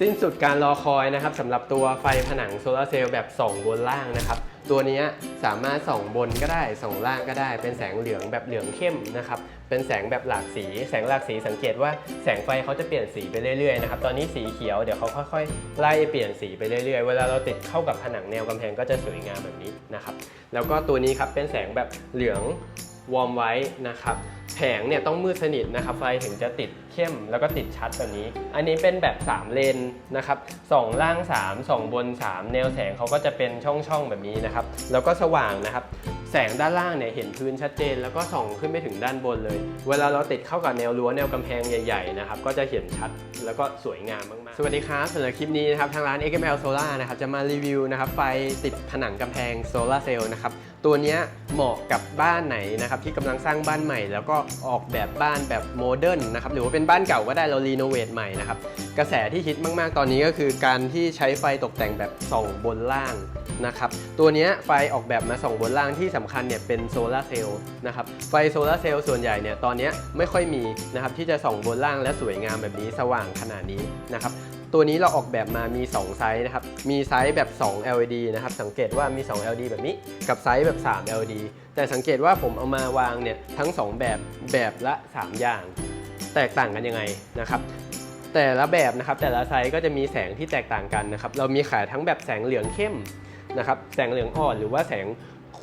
สิ้นสุดการรอคอยนะครับสำหรับตัวไฟผนังโซลาร์เซลล์แบบส่องบนล่างนะครับ ตัวนี้สามารถส่องบนก็ได้ส่องล่างก็ได้ เป็นแสงเหลืองแบบเหลืองเข้มนะครับเป็นแสงแบบหลากสี แสงหลากสีสังเกตว่าแสงไฟเขาจะเปลี่ยนสีไปเรื่อยๆนะครับตอนนี้สีเขียวเดี๋ยวเขาค่อยๆไล่เปลี่ยนสีไปเรื่อยๆ เวลาเราติดเข้ากับผนังแนวกำแพงก็จะสวยงามแบบนี้นะครับแล้วก็ตัวนี้ครับเป็นแสงแบบเหลืองวอร์มไว้นะครับแผงเนี่ยต้องมืดสนิทนะครับไฟถึงจะติด เข้มแล้วก็ติดชัดแบบนี้ อันนี้เป็นแบบ 3 เลนนะครับสองล่าง 3 2 บน 3 แนวแสงเขาก็จะเป็นช่องๆแบบนี้นะครับ แล้วก็สว่างนะครับ แสงด้านล่างเนี่ยเห็นพื้นชัดเจน แล้วก็ส่องขึ้นไปถึงด้านบนเลย เวลาเราติดเข้ากับแนวรั้วแนวกำแพงใหญ่ๆนะครับก็จะเห็นชัดแล้วก็สวยงามมากๆ สวัสดีครับสำหรับคลิปนี้นะครับทางร้าน XML Solar นะครับจะมารีวิวนะครับไฟติดผนังกำแพงโซลาร์เซลล์นะครับ ตัวนี้เหมาะกับบ้านไหนนะครับที่กำลังสร้างบ้านใหม่ แล้วก็ออกแบบบ้านแบบโมเดิร์นนะครับหรือว่าเป็นบ้านเก่าก็ได้เรารีโนเวทใหม่นะครับกระแสที่ฮิตมาก ๆ ตอนนี้ก็คือการที่ใช้ไฟตกแต่งแบบส่องบนล่างนะครับตัวนี้ไฟออกแบบมาส่องบนล่างที่สำคัญเนี่ยเป็นโซลาร์เซลล์นะครับไฟโซลาร์เซลล์ส่วนใหญ่เนี่ยตอนนี้ไม่ค่อยมีนะครับที่จะส่องบนล่างและสวยงามแบบนี้สว่างขนาดนี้นะครับ ตัวนี้เราออกแบบมามี 2 ไซส์นะครับ มีไซส์แบบ 2 LED นะครับ สังเกตว่ามี 2 LED แบบนี้ กับไซส์แบบ 3 LED แต่สังเกตว่าผมเอามาวางเนี่ยทั้ง 2 แบบแบบละ 3 อย่าง แตกต่างกันยังไงนะครับ แต่ละแบบนะครับแต่ละไซส์ก็จะมีแสงที่แตกต่างกันนะครับ เรามีขายทั้งแบบแสงเหลืองเข้มนะครับ แสงเหลืองอ่อนหรือว่าแสง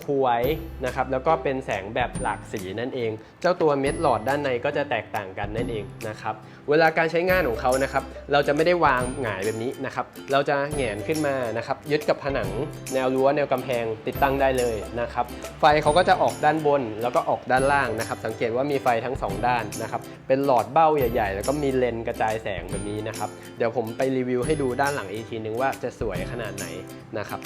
คว้นะครับแล้วก็เป็นแสงแบบหลากสีนั่นเอง เจ้าตัวเม็ดหลอดด้านในก็จะแตกต่างกันนั่นเองนะครับเวลาการใช้งานของเขานะครับเราจะไม่ได้วางหงายแบบนี้นะครับเราจะแหงนขึ้นมานะครับยึดกับผนังแนวรั้วแนวกำแพงติดตั้งได้เลยนะครับไฟเขาก็จะออกด้านบน แล้วก็ออกด้านล่างนะครับสังเกตว่ามีไฟทั้งสองด้านนะครับเป็นหลอดเบ้าใหญ่ ๆ แล้วก็มีเลนกระจายแสงแบบนี้นะครับเดี๋ยวผมไปรีวิวให้ดูด้านหลังอีกทีนึงว่าจะสวยขนาดไหนนะครับ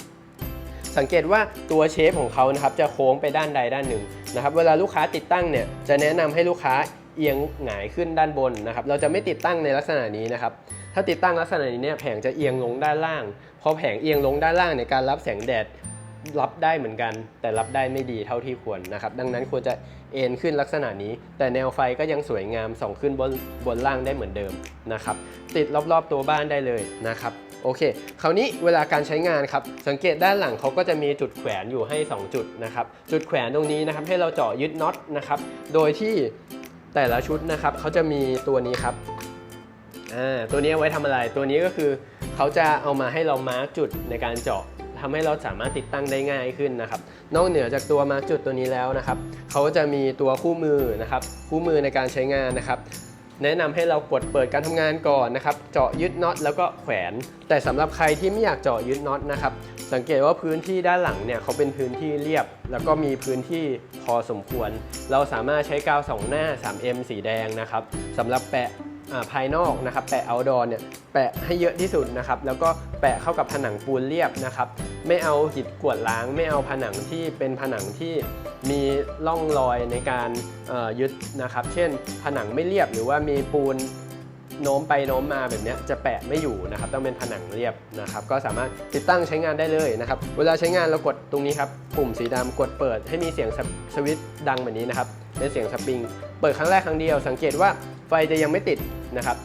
สังเกตว่าตัวเชฟของเขานะครับจะโค้งไปด้านใดด้านหนึ่งนะครับเวลาลูกค้าติดตั้งเนี่ยจะแนะนำให้ลูกค้าเอียงหงายขึ้นด้านบนนะครับเราจะไม่ติดตั้งในลักษณะนี้นะครับถ้าติดตั้งลักษณะนี้เนี่ยแผงจะเอียงลงด้านล่าง พอแผงเอียงลงด้านล่างในการรับแสงแดดรับได้เหมือนกัน แต่รับได้ไม่ดีเท่าที่ควรนะครับดังนั้นควรจะเอ็นขึ้นลักษณะนี้ แต่แนวไฟก็ยังสวยงามส่องขึ้นบนบนล่างได้เหมือนเดิมนะครับติดรอบๆตัวบ้านได้เลยนะครับ โอเค คราวนี้เวลาการใช้งานครับ สังเกตด้านหลังเขาก็จะมีจุดแขวนอยู่ให้ 2 จุดนะครับ จุดแขวนตรงนี้นะครับให้เราเจาะยึดน็อตนะครับ โดยที่แต่ละชุดนะครับเขาจะมีตัวนี้ครับ อ่า ตัวนี้ไว้ทำอะไร ตัวนี้ก็คือเขาจะเอามาให้เรามาร์กจุดในการเจาะทำให้เราสามารถติดตั้งได้ง่ายขึ้นนะครับ นอกเหนือจากตัวมาร์กจุดตัวนี้แล้วนะครับเขาจะมีตัวคู่มือนะครับ คู่มือในการใช้งานนะครับ แนะนำให้เรากดเปิดการทำงานก่อนนะครับ เจาะยึดน็อตแล้วก็แขวน แต่สำหรับใครที่ไม่อยากเจาะยึดน็อตนะครับ สังเกตว่าพื้นที่ด้านหลังเนี่ยเขาเป็นพื้นที่เรียบ แล้วก็มีพื้นที่พอสมควร เราสามารถใช้กาวสองหน้า 3M สีแดงนะครับสำหรับแปะภายนอกนะครับ แปะ outdoor เนี่ยแปะให้เยอะที่สุดนะครับ แล้วก็แปะเข้ากับผนังปูนเรียบนะครับ ไม่เอาหินกวดล้าง ไม่เอาผนังที่เป็นผนังที่มีร่องรอยในการยึดนะครับ เช่น ผนังไม่เรียบหรือว่ามีปูนโน้มไปโน้มมาแบบนี้จะแปะไม่อยู่นะครับ ต้องเป็นผนังเรียบนะครับ ก็สามารถติดตั้งใช้งานได้เลยนะครับ เวลาใช้งานเรากดตรงนี้ครับ ปุ่มสีดำกดเปิดให้มีเสียงสวสวิตช์ดังแบบนี้นะครับเป็นเสียงสปริง เปิดครั้งแรกครั้งเดียว สังเกตว่าไฟจะยังไม่ติดนะครับ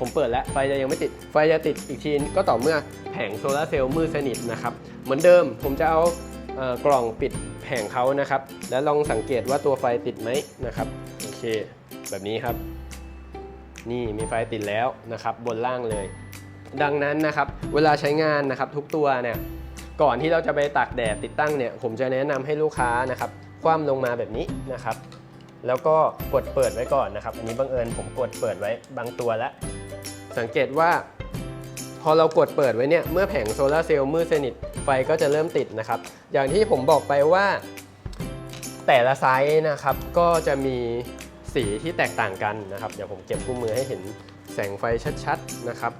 ผมเปิดแล้วไฟจะยังไม่ติด ไฟจะติดอีกทีก็ต่อเมื่อแผงโซลาร์เซลล์มืดสนิทนะครับ เหมือนเดิมผมจะเอาเอ่อกล่องปิดแผงเขานะครับ แล้วลองสังเกตว่าตัวไฟติดไหมนะครับ โอเค แบบนี้ครับ นี่มีไฟติดแล้วนะครับ บนล่างเลย ดังนั้นนะครับ เวลาใช้งานนะครับทุกตัวเนี่ยก่อนที่เราจะไปตากแดดติดตั้งเนี่ย ผมจะแนะนำให้ลูกค้านะครับ คว่ำลงมาแบบนี้นะครับ แล้วก็กดเปิดไว้ก่อนนะครับ อันนี้บังเอิญผมกดเปิดไว้บางตัวแล้ว สังเกตว่า พอเรากดเปิดไว้เนี่ย เมื่อแผงโซลาร์เซลล์มืดสนิทไฟก็จะเริ่มติดนะครับ อย่างที่ผมบอกไปว่า แต่ละไซส์นะครับ ก็จะมีสีที่แตกต่างกันนะครับ เดี๋ยวผมเก็บคู่มือให้เห็นแสงไฟชัดๆนะครับ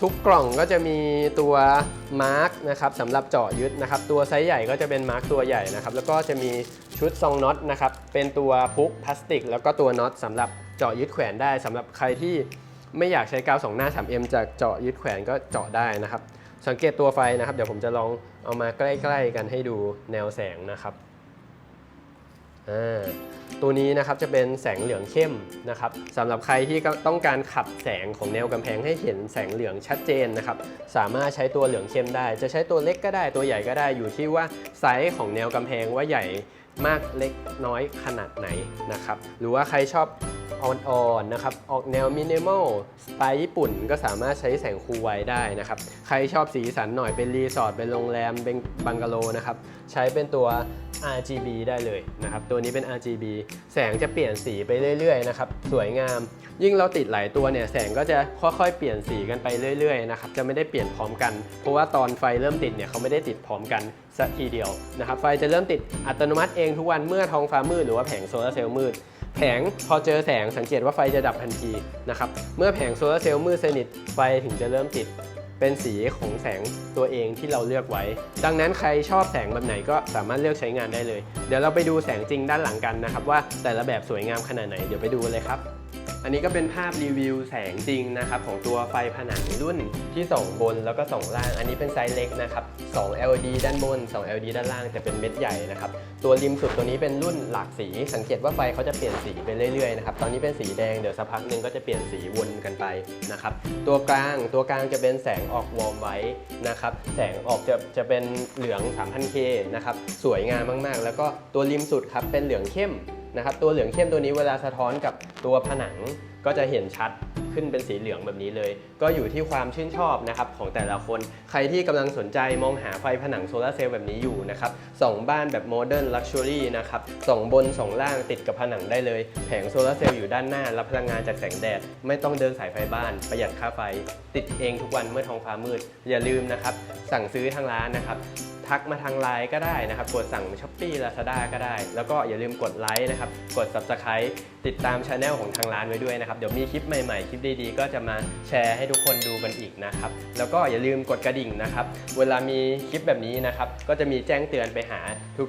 ทุกกล่องก็จะมีตัวมาร์กนะครับสำหรับเจาะยึดนะครับ ตัวไซส์ใหญ่ก็จะเป็นมาร์กตัวใหญ่นะครับ แล้วก็จะมีชุดซองน็อตนะครับ เป็นตัวพุกพลาสติก แล้วก็ตัวน็อตสำหรับเจาะยึดแขวนได้สำหรับใครที่ ไม่อยากใช้กาวสองหน้า 3M จากเจาะยึดแขวนก็เจาะได้นะครับ สังเกตตัวไฟนะครับ เดี๋ยวผมจะลองเอามาใกล้ๆกันให้ดูแนวแสงนะครับตัวนี้นะครับจะเป็นแสงเหลืองเข้มนะครับสำหรับใครที่ต้องการขับแสงของแนวกำแพงให้เห็นแสงเหลืองชัดเจนนะครับ สามารถใช้ตัวเหลืองเข้มได้ จะใช้ตัวเล็กก็ได้ตัวใหญ่ก็ได้อยู่ที่ว่าไซส์ของแนวกำแพงว่าใหญ่มากเล็กน้อยขนาดไหนนะครับ หรือว่าใครชอบ อ่อนๆนะครับ ออกแนวมินิมอลสไตล์ญี่ปุ่นก็สามารถใช้แสงคูไวได้นะครับ ใครชอบสีสันหน่อยเป็นรีสอร์ทเป็นโรงแรมเป็นบังกะโลนะครับ ใช้เป็นตัว RGB ได้เลยนะครับ ตัวนี้เป็น RGB แสงจะเปลี่ยนสีไปเรื่อยๆนะครับ สวยงาม ยิ่งเราติดหลายตัวเนี่ย แสงก็จะค่อยๆ เปลี่ยนสีกันไปเรื่อยๆนะครับ จะไม่ได้เปลี่ยนพร้อมกัน เพราะว่าตอนไฟเริ่มติดเนี่ยเขาไม่ได้ติดพร้อมกันสักทีเดียวนะครับ ไฟจะเริ่มติดอัตโนมัติเองทุกวันเมื่อท้องฟ้ามืดหรือว่าแผงโซลาร์เซลล์มืด แผงพอเจอแสงสังเกตว่าไฟจะดับทันทีนะครับ เมื่อแผงโซลาร์เซลล์มืดสนิทไฟถึงจะเริ่มติด เป็นสีของแสงตัวเองที่เราเลือกไว้ ดังนั้นใครชอบแสงแบบไหนก็สามารถเลือกใช้งานได้เลย เดี๋ยวเราไปดูแสงจริงด้านหลังกันนะครับ ว่าแต่ละแบบสวยงามขนาดไหนเดี๋ยวไปดูกันเลยครับ อันนี้ก็เป็นภาพรีวิวแสงจริงนะครับของตัวไฟผนังรุ่นที่ส่องบนแล้วก็ส่องล่าง อันนี้เป็นไซส์เล็กนะครับ 2 LED ด้านบน 2 LED ด้านล่างจะเป็นเม็ดใหญ่นะครับ ตัวริมสุดตัวนี้เป็นรุ่นหลากสี สังเกตว่าไฟเขาจะเปลี่ยนสีไปเรื่อยๆนะครับ ตอนนี้เป็นสีแดง เดี๋ยวสักพักหนึ่งก็จะเปลี่ยนสีวนกันไปนะครับ ตัวกลาง ตัวกลางจะเป็นแสงออกวอร์มไว้นะครับ แสงออกจะจะเป็นเหลือง 3000K นะครับ สวยงามมากๆ แล้วก็ตัวริมสุดครับเป็นเหลืองเข้ม นะครับตัวเหลืองเข้มตัวนี้เวลาสะท้อนกับตัวผนังก็จะเห็นชัดขึ้นเป็นสีเหลืองแบบนี้เลย ก็อยู่ที่ความชื่นชอบนะครับของแต่ละคนใครที่กำลังสนใจมองหาไฟผนังโซลาเซลล์แบบนี้อยู่นะครับสองบ้านแบบโมเดิร์นลักชัวรี่นะครับสองบนสองล่างติดกับผนังได้เลย แผงโซลาเซลล์อยู่ด้านหน้า รับพลังงานจากแสงแดด ไม่ต้องเดินสายไฟบ้าน ประหยัดค่าไฟ ติดเองทุกวันเมื่อท้องฟ้ามืด อย่าลืมนะครับสั่งซื้อทางร้านนะครับ ทักมาทางไลน์ก็ได้นะครับ กดสั่งช้อปปี้ลาซาด้าก็ได้ แล้วก็อย่าลืมกดไลค์นะครับ กด Subscribe ติดตามช anel ของทางร้านไว้ด้วยนะครับ เดี๋ยวมีคลิปใหม่ๆ คลิปดีๆ ก็จะมาแชร์ให้ทุกคนดูกันอีกนะครับ แล้วก็อย่าลืมกดกระดิ่งนะครับ เวลามีคลิปแบบนี้นะครับ ก็จะมีแจ้งเตือนไปหา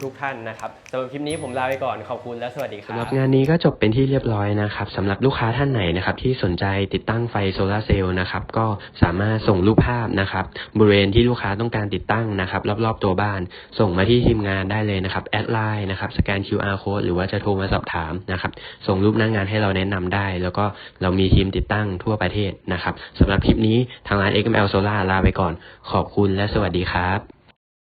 ทุกๆ ท่านนะครับสำหรับคลิปนี้ผมลาไปก่อนขอบคุณและสวัสดีครับสำหรับงานนี้ก็จบเป็นที่เรียบร้อยนะครับสำหรับลูกค้าท่านไหนนะครับที่สนใจติดตั้งไฟโซลาเซลล์นะครับก็สามารถส่งรูปภาพนะครับบริเวณที่ลูกค้าต้องการติดตั้งนะครับรอบๆตัวบ้าน ส่งมาที่ทีมงานได้เลยนะครับแอดไลน์นะครับสแกน QR code หรือว่าจะโทรมาสอบถามนะครับส่งรูปหน้างงานให้เราแนะนำได้ แล้วก็เรามีทีมติดตั้งทั่วประเทศนะครับสำหรับคลิปนี้ทางร้าน XML Solar ลาไปก่อน ขอบคุณและสวัสดีครับ